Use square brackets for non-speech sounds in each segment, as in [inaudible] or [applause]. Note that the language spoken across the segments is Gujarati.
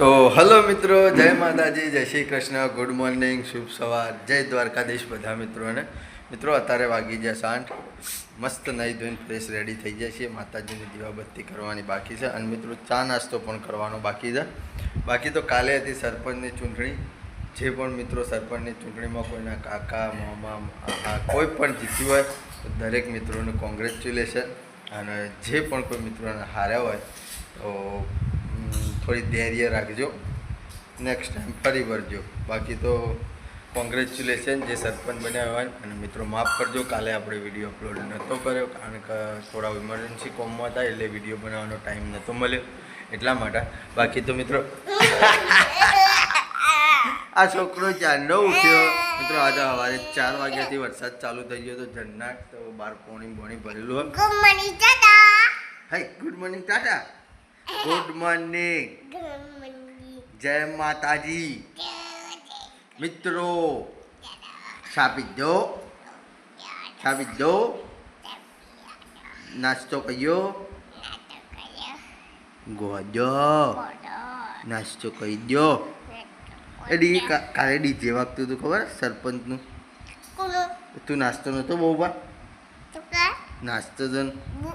તો હલો મિત્રો, જય માતાજી, જય શ્રી કૃષ્ણ ગુડ મોર્નિંગ શુભ સવાર, જય દ્વારકાધીશ બધા મિત્રોને. મિત્રો, અત્યારે વાગી ગયા સાંઠ, મસ્ત નહીં ધોઈને ફ્રેશ રેડી થઈ જાય છે માતાજીની દીવાબત્તી કરવાની બાકી છે, અને મિત્રો, ચા નાસ્તો પણ કરવાનો બાકી છે. બાકી તો કાલે હતી સરપંચની ચૂંટણી, જે પણ મિત્રો સરપંચની ચૂંટણીમાં કોઈના કાકા, મામા કોઈ પણ જીત્યું હોય, તો દરેક મિત્રોને કોંગ્રેચ્યુલેશન અને જે પણ કોઈ મિત્રોને હાર્યા હોય, તો થોડી ધૈર્ય રાખજો. નેક્સ્ટ ટાઈમ ફરી વળજો. બાકી તો કોંગ્રેચ્યુલેશન જે સરપંચ બન્યા હોય અને મિત્રો માફ કરજો કાલે આપણે વીડિયો અપલોડ નહોતો કર્યો કારણ કે થોડા ઇમરજન્સી કોમમાં હતા એટલે વીડિયો બનાવવાનો ટાઈમ નહોતો મળ્યો. એટલા માટે. બાકી તો મિત્રો આ છોકરો ચાંદો ઉઠ્યો? મિત્રો આજે સવારે ચાર વાગ્યાથી વરસાદ ચાલુ થઈ ગયો તો ઝરનાટ તો બાર પોણી બોણી ભરેલું હોય. Hi good morning tata good morning જય માતાજી મિત્રો છાપી દો છાપી દો નાસ્તો કયો ગોજો નાસ્તો કહી દો એ ડી કાલે ડીજે વાગતું હતું ખબર સરપંચનું. તું નાસ્તો નહોતો બહુ બા નાસ્તો તો ન- Bu.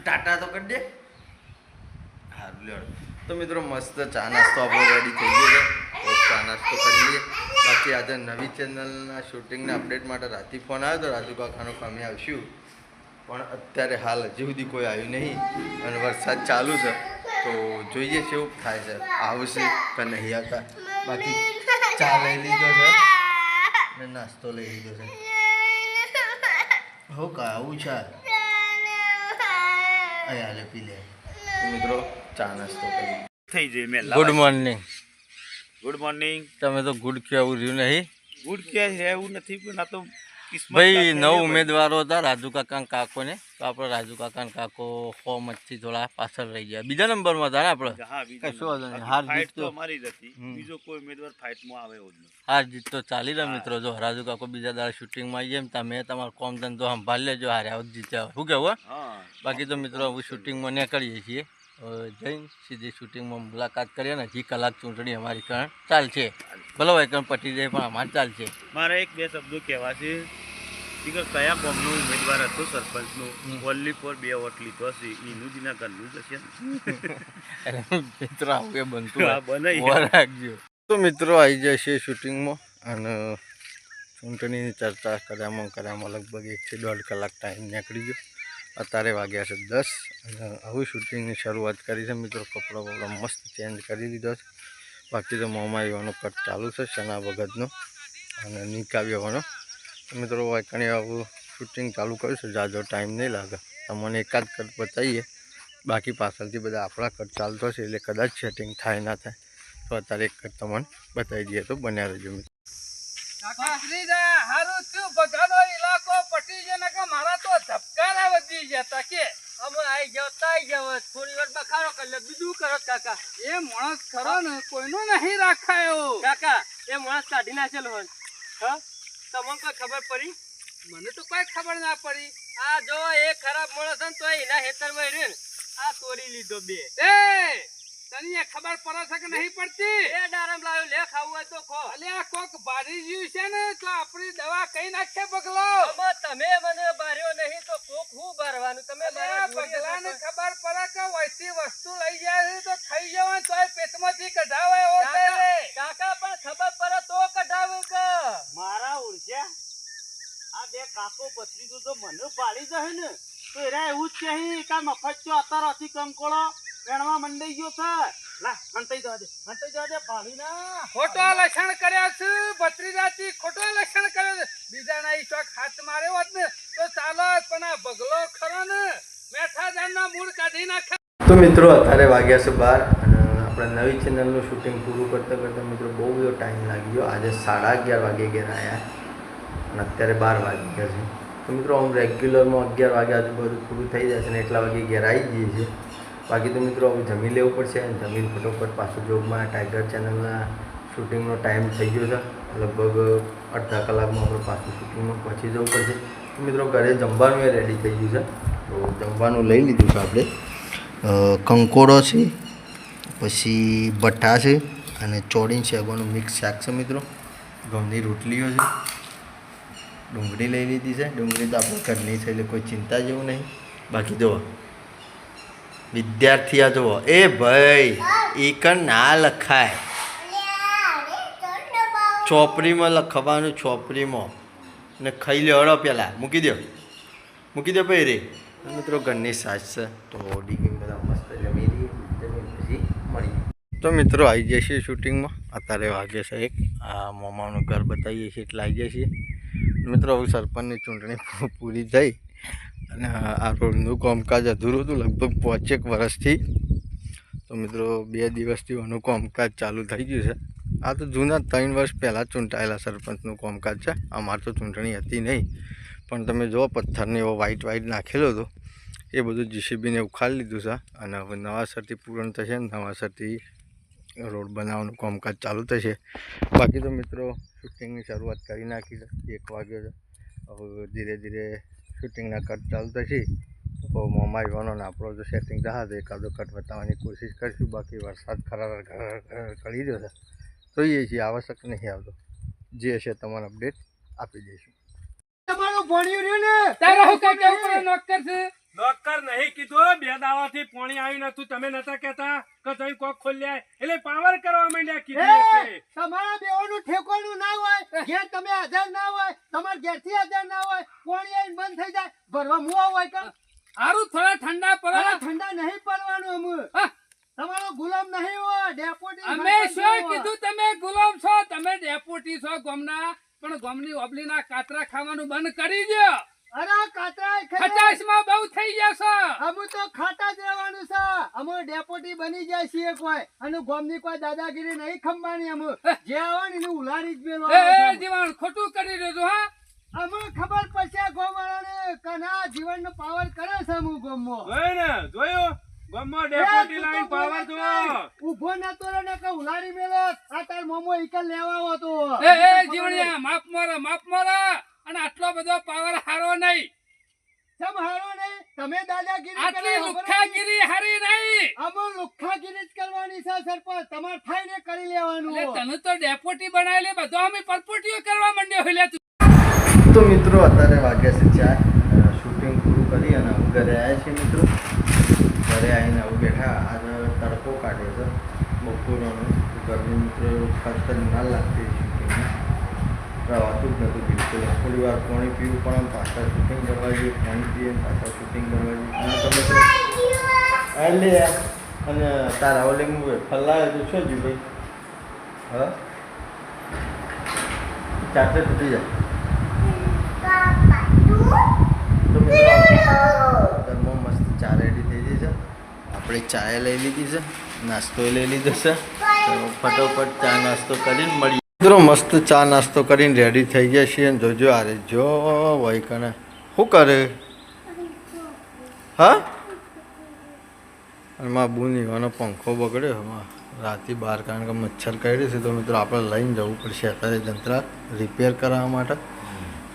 ટાટા તો કરી દે. હારું લ્યો તો મિત્રો મસ્ત ચા નાસ્તો આપણો રેડી થઈ ગયો છે. ચા નાસ્તો કરી લઈએ. બાકી આજે નવી ચેનલના શૂટિંગના અપડેટ માટે રાતે ફોન આવ્યો તો રાજુ કાકાનો કામે આવશું. પણ અત્યારે હાલ હજી સુધી કોઈ આવ્યું નહીં અને વરસાદ ચાલુ છે. તો જોઈએ છે એવું થાય છે. આવશે કે નહીં આવતા. બાકી ચા લઈ લીધો છે અને નાસ્તો લઈ લીધો છે. [laughs] હો કાવું છે? અહીંયા લે પી લે. મિત્રો ચા નાસ્તો કરી. થઈ જાય મેં ગુડ મોર્નિંગ ગુડ મોર્નિંગ તમે તો ગુડ કહેવું રહ્યું નહીં. ગુડ કે છે એવું નથી પણ આ તો ભાઈ નવ ઉમેદવારો હતા રાજુ કાકા કાકો ને તો આપણે રાજુ કાકા ને કાકો સો મતથી થોડા પાછળ રહી ગયા. બીજા નંબરમાં હતા ને આપણે? કશો. બાકી હાર જીત તો- તો અમારી જ હતી. બીજો કોઈ ઉમેદવાર ફાઇટમાં આવે જ હાર જીત તો ચાલી રહ્યા મિત્રો. જો રાજુ કાકો બીજા દાડા શૂટિંગમાં આવી ને તમે તમારો કોમ ધંધો સંભાળી લેજો. હારે આવું જીત્યા શું કેવું હે? બાકી તો મિત્રો શૂટિંગ શૂટિંગમાં નીકળીએ છીએ. જઈને સીધી શૂટિંગમાં મુલાકાત કરીએ ને હજી કલાક ચૂંટણી અમારી કણ ચાલશે. ભલે હોય કણ પટી જાય પણ અમારે ચાલશે. મારે એક બે શબ્દો કહેવા છે. કે કયા કોમનું ઉમેદવાર હતો સરપંચનું. ઓનલી ફોર બે વોટ લીધો હશે. એનું જ એના ઘરનું જ હશે [laughs] એટલે મિત્રો આવું એ બનતું. બને રાખજો. તો મિત્રો આવી જશે શૂટિંગમાં અને ચૂંટણીની ચર્ચા કર્યામાં કર્યામાં લગભગ એકથી દોઢ કલાક ટાઈમ નીકળી ગયો. અત્યારે વાગ્યા છે દસ અને હવે શૂટિંગની શરૂઆત કરી છે. મિત્રો, કપડાં બપડા મસ્ત ચેન્જ કરી દીધો છે. બાકી તો મોંમાં આવવાનો કટ ચાલુ છે, શના ભગતનો અને નિકાવી આવવાનો મિત્રો વાંકણી આવું શૂટિંગ ચાલુ કર્યું છે, જાજો ટાઈમ નહીં લાગે. તમને એકાદ કટ બતાવીએ. બાકી પાછળથી બધા આપણા કટ ચાલતો છે, એટલે કદાચ સેટિંગ થાય ના થાય. તો અત્યારે એક કટ તમને બતાવી દઈએ તો બન્યા રહેજો મિત્રો. ધબકારા વધી જતા કે. અમે આઈ ગયો તાઈ ગયો થોડી વાર બખારો કરી લે બીજું કરો કાકા. એ માણસ ખરો ને કોઈનો નહીં રાખાયો. કાકા એ માણસ કાઢી નાખેલો હોય. હા? તમને કોઈ ખબર પડી? મને તો કોઈ ખબર ના પડી. આ જો એ ખરાબ માણસ ને તો એના હેતરમાં રહ્યો ને આ તોડી લીધો બે. એ! તને ખબર પડે છે કે નહીં પડતી? એ ડારમ લાવ્યો લે ખાવું હોય તો ખો. અલે આ કોક બારી જ્યું છે ને તો આપણી દવા કઈ નાખે બગલો? તમે મને બાર્યો નહીં તો કોક હું બારવાનું? તમે બગલાને ખબર પડે કે વૈસી વસ્તુ લઈ જાય છે તો ખાઈ જવાનું તો પેટમાંથી કઢાવે એવો કાકા પણ ખબર પડે તો કઢાવે કે? મારા ઊર્જા આ બે કાકો પથરી તો મને પાડી દે ને. તો એરા એવું જ કહી કે મફત ચો અત્યાર હતી કંકોળો. વેણવા મંડાઈ ગયો છે. લા હંતાઈ જવા દે હંતાઈ જવા દે ના ખોટો લક્ષણ કર્યા છે ભત્રીજાથી ખોટો લક્ષણ કર્યો છે. બીજાના ઈ ચોક હાથ માર્યો હોત ને તો ચાલો પણ આ બગલો ખરો ને. મેઠા જાનના મૂળ કાઢી નાખે. તો મિત્રો અત્યારે વાગ્યા છે બાર અને આપણે નવી ચેનલનું શૂટિંગ પૂરું કરતાં કરતાં મિત્રો બહુ બધો ટાઈમ લાગી ગયો આજે સાડા અગિયાર વાગે ઘેર આવ્યા અને અત્યારે બાર વાગી ગયા છે. તો મિત્રો આમ રેગ્યુલરમાં અગિયાર વાગે આજુબાજુ પૂરું થઈ જશે ને એટલા વાગે ઘેર આવી જઈએ છીએ. બાકી તો મિત્રો હવે જમી લેવું પડશે જમીન ફટોફટ પાછું જોબમાં ટાઈગર ચેનલના શૂટિંગનો ટાઈમ થઈ ગયો છે. લગભગ અડધા કલાકમાં આપણે પાછું શૂટિંગમાં પહોંચી જવું પડશે. મિત્રો ઘરે જમવાનું એ રેડી થઈ ગયું છે. તો જમવાનું લઈ લીધું છે આપણે. કંકોડો છે, પછી ભઠ્ઠા છે અને ચોળીન શેગવાનું મિક્સ શાક છે મિત્રો. ઘઉંની રોટલીઓ છે. ડુંગળી લઈ લીધી છે. ડુંગળી તો આપણે ઘરની છે એટલે કોઈ ચિંતા જેવું નહીં. બાકી જુઓ વિદ્યાર્થી આ જુઓ. એ ભાઈ ઈકણ કણ ના લખાય. ચોપડીમાં લખવાનું, ચોપડીમાં. ને ખાઈ લે હળો પેલા. મૂકી દો મૂકી દો ભાઈ રે મિત્રો, ઘરની સાસ છે. તો ડીગીંગ બધા મસ્ત જમી પછી તો મિત્રો આવી જાય છીએ શૂટિંગમાં. અત્યારે વાગે છે એક. આ મોમાનું ઘર બતાવીએ છીએ, એટલે આવી જાય છીએ. મિત્રો, હવે સરપંચની ચૂંટણી પૂરી થઈ. અને આ રોડનું કામકાજ અધૂરું હતું, લગભગ પાંચેક વર્ષથી. તો મિત્રો, બે દિવસથી એનું કામકાજ ચાલુ થઈ ગયું છે. આ તો જૂના ત્રણ વર્ષ પહેલાં ચૂંટાયેલા સરપંચનું કામકાજ છે. અમારે તો ચૂંટણી હતી નહીં. પણ તમે જુઓ, પથ્થરને એવો વ્હાઈટ વ્હાઈટ નાખેલો હતો. એ બધું જીસીબીને ઉખાડી લીધું છે. અને હવે નવાસરથી પૂરણ થશે નવાસરથી રોડ બનાવવાનું કામકાજ ચાલુ થશે. બાકી તો મિત્રો શૂટિંગની શરૂઆત કરી નાખી છે. એક વાગ્યો છે. હવે ધીરે ધીરે શૂટિંગના કટ ચાલતા છે. તો મોમાં વનોને આપણો જો સેટિંગ થશે તો એકાદો કટ બતાવવાની કોશિશ કરીશું. બાકી વરસાદ ખરા કરી રહ્યો છે. જોઈએ છીએ, આવશ્યક નહીં આવતો. જે હશે તમારે અપડેટ આપી દઈશું. ભણ્યું રહ્યું ને? તારા હું કાંઈ કેવું પડે નોકર છે નોકર નહીં કીધું બે દાવાથી પાણી આવ્યું નતું. તમે નતા કેતા કે તમે કોક ખોલ્યા એટલે પાવર કરવા માંડ્યા કીધું તમારા બેવાનું ઠેકોનું ના હોય ઘેર તમે હાજર ના હોય તમારા ઘેરથી હાજર ના હોય પાણી આવીને બંધ થઈ જાય ભરવા મુવા હોય કે? હારું થોડા ઠંડા પડવા ઠંડા નહીં પડવાનું અમે. તમારો ગુલામ નહીં હોય ડેપોટી અમે શું કીધું તમે ગુલામ છો? તમે ડેપોટી છો ગમના પણ ગમની ઓબલીના કાતરા ખાવાનું બંધ કરી દો અરે કાતરા ખટાશમાં બહુ થઈ જશો અમે તો ખાટા જ રહેવાનું છે. અમે ડેપોટી બની જાય છીએ કોઈ. અને ગોમની કોઈ દાદાગીરી નહીં ખંભાની અમે. જે આવે ને એને ઉલારી જ એ એ મેળવાનું જીવન ખોટું કરી દેજો હા? અમે ખબર પડશે ગોવાળાને કના જીવનનો પાવર કરે છે અમુ ગોમમાં. જોયું ને? જોયું? ગમો ડેપોટી લાઈન પાવર જુઓ. ઊભો નતો રે ને કે ઉલારી મેલો આ તાર મોમો ઈકલ લેવા હતો એ એ જીવણિયા માપ મારા માપ મારો. અને આટલો બધો પાવર હારો નહીં. સમ હારો નહીં? તમે દાદાગીરી આટલી કરો, લુખ્ખાગીરી હારી નહીં? અમે લુખ્ખાગીરી જ કરવાની છે સરપંચ. તમારે થાઈને કરી લેવાનું એટલે તને તો ડેપોટી બનાવેલી બધો અમે પરપોટીઓ કરવા માંડ્યો એટલે તું. તો મિત્રો અત્યારે વાગ્યા છે ચાર. શૂટિંગ પૂરું કરી અને ઘરે આવ્યા છીએ મિત્રો. ઘરે આવીને બેઠા. આજે તડકો કાઢ્યો છે બપોરનો. ગરમી મિત્રો ખાતર ના લાગતી શૂટિંગમાં રવાતું જ નહોતું બિલકુલ થોડી વાર પાણી પીવું પણ પાછા શૂટિંગ કરવા જઈએ, પાણી પીએ પાછા શૂટિંગ કરવા જઈએ. એટલે અને તારા ઓલે હું ફલાવે તો શું જ્યું ભાઈ? હા? ચાર્જર તૂટી જાય. તો મસ્ત ચા રેડી થઈ ગઈ છે. આપણે ચાય લઈ લીધી છે, નાસ્તો લઈ લીધો છે. ફટોફટ ચા નાસ્તો કરીને મળીએ. મિત્રો મસ્ત ચા નાસ્તો કરીને રેડી થઈ ગયા છીએ અને જોજો આરે જો વય કને. શું કરે? હા? અને માં બુની એનો પંખો બગડ્યો. એમાં રાતે બહાર કારણ કે મચ્છર કાઢ્યું છે તો મિત્રો આપણે લઈને જવું પડશે અત્યારે જંત્રા રિપેર કરાવવા માટે.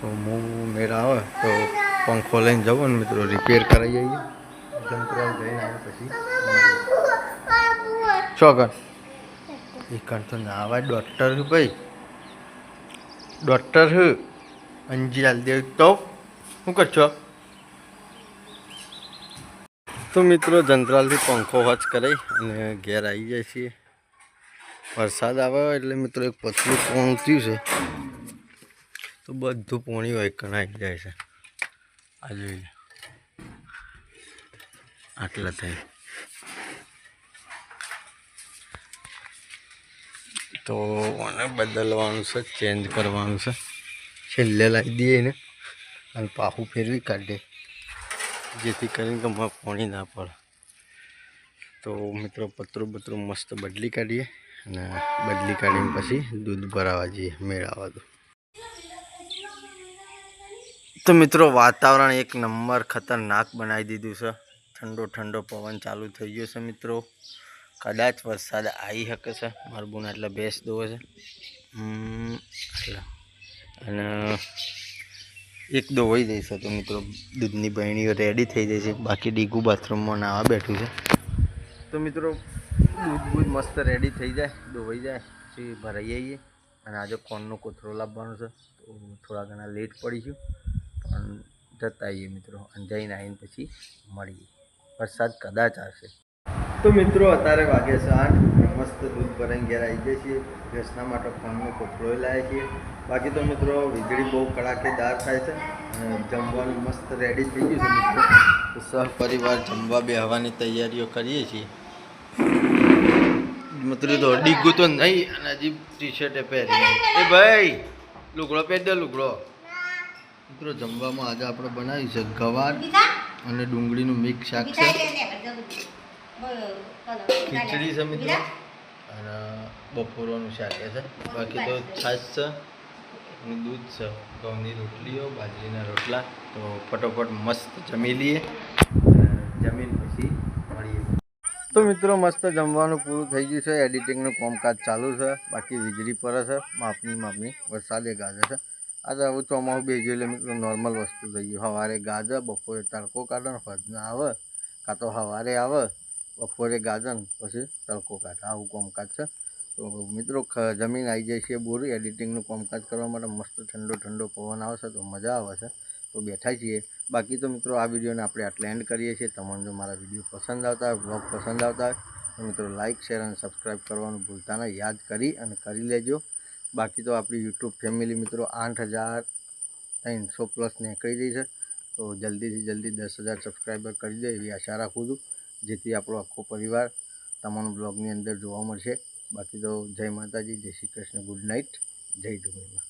તો હું મેળ આવે તો પંખો લઈને જવું ને મિત્રો રિપેર કરાવી આવીએ. જંત્રા જઈને આવે પછી. ચોકન એ તો ના આવે ડૉક્ટર હું ભાઈ. ડૉક્ટર હું. અંજી દેવ, તો શું કરશો તો મિત્રો જંત્રાલથી પંખો વોચ કરાઈ અને ઘેર આવી જાય છીએ. વરસાદ આવે એટલે મિત્રો એક પતલું પોણ થયું છે. તો બધું પોણી હોય કણાઈ જાય છે. આ જોઈએ આટલા થાય. તો આને બદલવાનું છે ચેન્જ કરવાનું છે. છેલ્લે લાવી દઈએ ને અને પાહું ફેરવી કાઢીએ જેથી કરીને માં પાણી ના પડે. તો મિત્રો, પતરું બતરું મસ્ત બદલી કાઢીએ અને બદલી કાઢીને પછી દૂધ ભરાવા જઈએ, મેળાવા દો. તો મિત્રો, વાતાવરણ એક નંબર ખતરનાક બનાવી દીધું છે. ઠંડો ઠંડો પવન ચાલુ થઈ ગયો છે મિત્રો. કદાચ વરસાદ આવી શકે છે. મારું બોન એટલે ભેંસ દો છે. એટલે. અને એક દોવાઈ જઈશ તો મિત્રો, દૂધની બહેણીઓ રેડી થઈ જશે બાકી ડીગું બાથરૂમમાં નાવા બેઠું છે. તો મિત્રો, દૂધ બૂધ મસ્ત રેડી થઈ જાય, દોવાઈ જાય, પછી ભરાઈ આવીએ. અને આજે કોનનો કોથળો લાવવાનો છે, તો થોડા ઘણા લેટ પડીશું. પણ જતા આવીએ મિત્રો, અને જઈને આવીને પછી મળીએ. વરસાદ કદાચ આવશે. તો મિત્રો અત્યારે વાગે છે આઠ. મસ્ત દૂધ ભરાઈને ઘેર આવી જાય છીએ. વ્યસના માટે ફોનનો કોથળો લાવીએ છીએ. બાકી તો મિત્રો વીજળી બહુ કડાકેદાર થાય છે અને જમવાનું મસ્ત રેડી થઈ ગયું છે મિત્રો. તો સહપરિવાર જમવા બેહવાની તૈયારીઓ કરીએ છીએ. મિત્રો તો ડીગું તો નહીં અને હજી ટી શર્ટે પહેરી એ ભાઈ લુગડો પહેરી દે લુગડો. મિત્રો જમવામાં આજે આપણે બનાવ્યું છે ગવાર અને ડુંગળીનું મિક્સ શાક છે. ખીચડી છે મિત્રો? અને બપોરવાનું શાક છે. બાકી તો છાશ છે અને દૂધ છે. ઘઉંની રોટલીઓ બાજરીના રોટલા. તો ફટોફટ મસ્ત જમી લઈએ. જમીન પછી મળીએ. તો મિત્રો મસ્ત જમવાનું પૂરું થઈ ગયું છે. એડિટિંગનું કામકાજ ચાલુ છે. બાકી વીજળી પર છે. માપની માપની વરસાદે ગાજે છે. આજે હવે ચોમાસું બે ગયું એટલે મિત્રો નોર્મલ વસ્તુ થઈ ગયું. સવારે ગાજર બપોરે તડકો કાઢે ને ફજના આવે. કાં તો સવારે આવે બપોરે ગાજન, પછી તડકો કાઢે. આવું કામકાજ છે. તો મિત્રો જમીન આવી જાય છે બોરી. એડિટિંગનું કામકાજ કરવા માટે મસ્ત ઠંડો ઠંડો પવન આવે છે, તો મજા આવે છે. તો બેઠા છીએ. બાકી તો મિત્રો, આ વિડીયોને આપણે આટલે એન્ડ કરીએ છીએ. તમને જો મારા વીડિયો પસંદ આવતા હોય બ્લોગ પસંદ આવતા હોય, તો મિત્રો લાઇક શેર અને સબસ્ક્રાઈબ કરવાનું ભૂલતા નહીં. યાદ કરી અને કરી લેજો. બાકી તો આપણી યુટ્યુબ ફેમિલી મિત્રો આઠ હજાર ત્રણસો પ્લસ નીકળી ગઈ છે. તો જલ્દીથી જલ્દી દસ હજાર સબસ્ક્રાઈબર કરી દે એવી આશા રાખું છું. જેથી આપણો આખો પરિવાર તમામ બ્લોગની અંદર જોવા મળશે. બાકી તો જય માતાજી, જય શ્રી કૃષ્ણ, ગુડ નાઇટ, જય ડુંગળીમાં